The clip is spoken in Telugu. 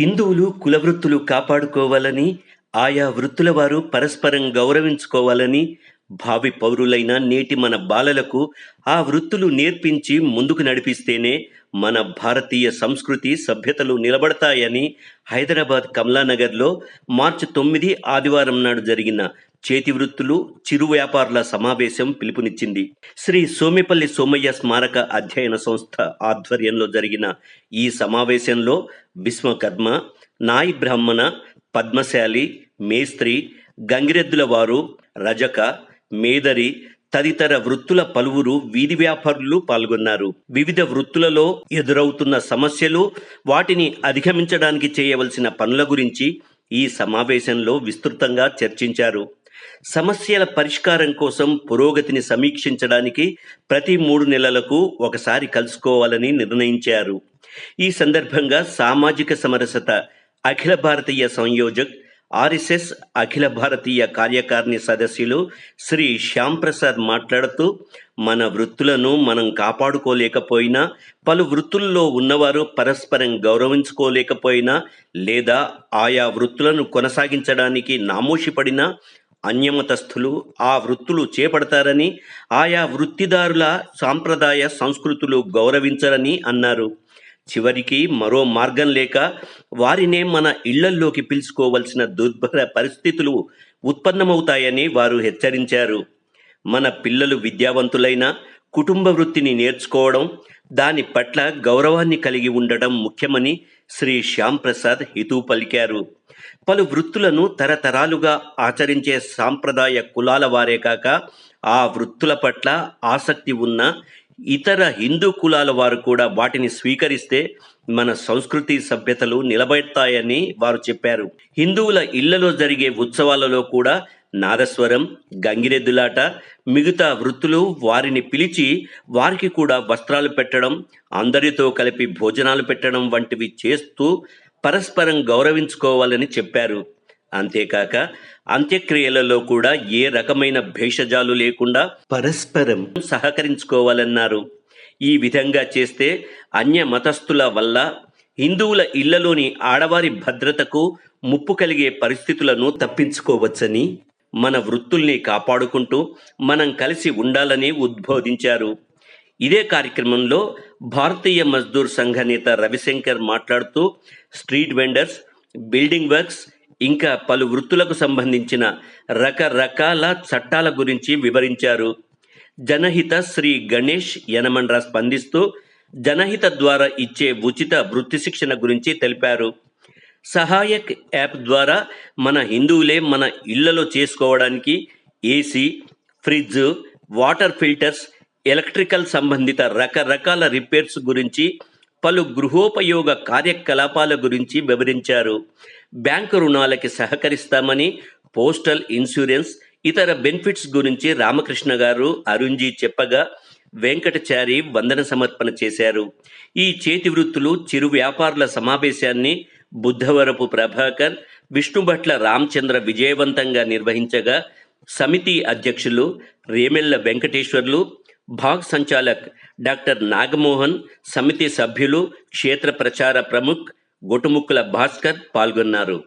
హిందువులు కులవృత్తులు కాపాడుకోవాలని ఆయా వృత్తుల వారు పరస్పరం గౌరవించుకోవాలని భావి పౌరులైన నేటి మన బాలలకు ఆ వృత్తులు నేర్పించి ముందుకు నడిపిస్తేనే మన భారతీయ సంస్కృతి సభ్యతలు నిలబడతాయని హైదరాబాద్ కమలానగర్లో మార్చి తొమ్మిది ఆదివారం నాడు జరిగిన చేతి వృత్తులు చిరు వ్యాపారుల సమావేశం పిలుపునిచ్చింది. శ్రీ సోమిపల్లి సోమయ్య స్మారక అధ్యయన సంస్థ ఆధ్వర్యంలో జరిగిన ఈ సమావేశంలో విశ్వకర్మ నాయి బ్రాహ్మణ పద్మశాలి మేస్త్రి గంగిరెద్దుల వారు రజక మేదరి తదితర వృత్తుల పలువురు వీధి వ్యాపారులు పాల్గొన్నారు. వివిధ వృత్తులలో ఎదురవుతున్న సమస్యలు వాటిని అధిగమించడానికి చేయవలసిన పనుల గురించి ఈ సమావేశంలో విస్తృతంగా చర్చించారు. సమస్యల పరిష్కారం కోసం పురోగతిని సమీక్షించడానికి ప్రతి మూడు నెలలకు ఒకసారి కలుసుకోవాలని నిర్ణయించారు. ఈ సందర్భంగా సామాజిక సమరసత అఖిల భారతీయ సంయోజక్ ఆర్ఎస్ఎస్ అఖిల భారతీయ కార్యకారిణి సదస్యులు శ్రీ శ్యాంప్రసాద్ మాట్లాడుతూ మన వృత్తులను మనం కాపాడుకోలేకపోయినా పలు వృత్తుల్లో ఉన్నవారు పరస్పరం గౌరవించుకోలేకపోయినా లేదా ఆయా వృత్తులను కొనసాగించడానికి నామోషిపడిన అన్యమతస్థులు ఆ వృత్తులు చేపడతారని ఆయా వృత్తిదారుల సాంప్రదాయ సంస్కృతులు గౌరవించరని అన్నారు. చివరికి మరో మార్గం లేక వారినే మన ఇళ్ళల్లోకి పిలుచుకోవలసిన దుర్భర పరిస్థితులు ఉత్పన్నమవుతాయని వారు హెచ్చరించారు. మన పిల్లలు విద్యావంతులైన కుటుంబ వృత్తిని నేర్చుకోవడం దాని పట్ల గౌరవాన్ని కలిగి ఉండడం ముఖ్యమని శ్రీ శ్యామ్ ప్రసాద్ హితవు పలికారు. పలు వృత్తులను తరతరాలుగా ఆచరించే సాంప్రదాయ కులాల వారే కాక ఆ వృత్తుల పట్ల ఆసక్తి ఉన్న ఇతర హిందూ కులాల వారు కూడా వాటిని స్వీకరిస్తే మన సంస్కృతి సభ్యతలు నిలబెడతాయని వారు చెప్పారు. హిందువుల ఇళ్ళలో జరిగే ఉత్సవాలలో కూడా నాదస్వరం గంగిరెద్దులాట మిగతా వృత్తులు వారిని పిలిచి వారికి కూడా వస్త్రాలు పెట్టడం అందరితో కలిపి భోజనాలు పెట్టడం వంటివి చేస్తూ పరస్పరం గౌరవించుకోవాలని చెప్పారు. అంతేకాక అంత్యక్రియలలో కూడా ఏ రకమైన భేషజాలు లేకుండా పరస్పరం సహకరించుకోవాలన్నారు. ఈ విధంగా చేస్తే అన్య మతస్థుల వల్ల హిందువుల ఇళ్ళలోని ఆడవారి భద్రతకు ముప్పు కలిగే పరిస్థితులను తప్పించుకోవచ్చని మన వృత్తుల్ని కాపాడుకుంటూ మనం కలిసి ఉండాలని ఉద్బోధించారు. ఇదే కార్యక్రమంలో భారతీయ మజ్దూర్ సంఘ నేత రవిశంకర్ మాట్లాడుతూ స్ట్రీట్ వెండర్స్ బిల్డింగ్ వర్క్స్ ఇంకా పలు వృత్తులకు సంబంధించిన రకరకాల చట్టాల గురించి వివరించారు. జనహిత శ్రీ గణేష్ యనమండ్ర స్పందిస్తూ జనహిత ద్వారా ఇచ్చే ఉచిత వృత్తి శిక్షణ గురించి తెలిపారు. సహాయక్ యాప్ ద్వారా మన హిందువులే మన ఇళ్ళలో చేసుకోవడానికి AC fridge water filters electrical సంబంధిత రకరకాల రిపేర్స్ గురించి పలు గృహోపయోగ కార్యకలాపాల గురించి వివరించారు. బ్యాంకు రుణాలకి సహకరిస్తామని పోస్టల్ ఇన్సూరెన్స్ ఇతర బెనిఫిట్స్ గురించి రామకృష్ణ గారు అరుణ్జీ చెప్పగా వెంకటచారి వందన సమర్పణ చేశారు. ఈ చేతి వృత్తులు చిరు వ్యాపారుల సమావేశాన్ని బుద్ధవరపు ప్రభాకర్ విష్ణుభట్ల రామచంద్ర విజయవంతంగా నిర్వహించగా సమితి అధ్యక్షులు రేమెళ్ళ వెంకటేశ్వర్లు భాగ్ సంచాలక్ డాక్టర్ నాగమోహన్ సమితి సభ్యులు క్షేత్ర ప్రచార ప్రముఖ్ గొటుముక్కుల భాస్కర్ పాల్గొన్నారు.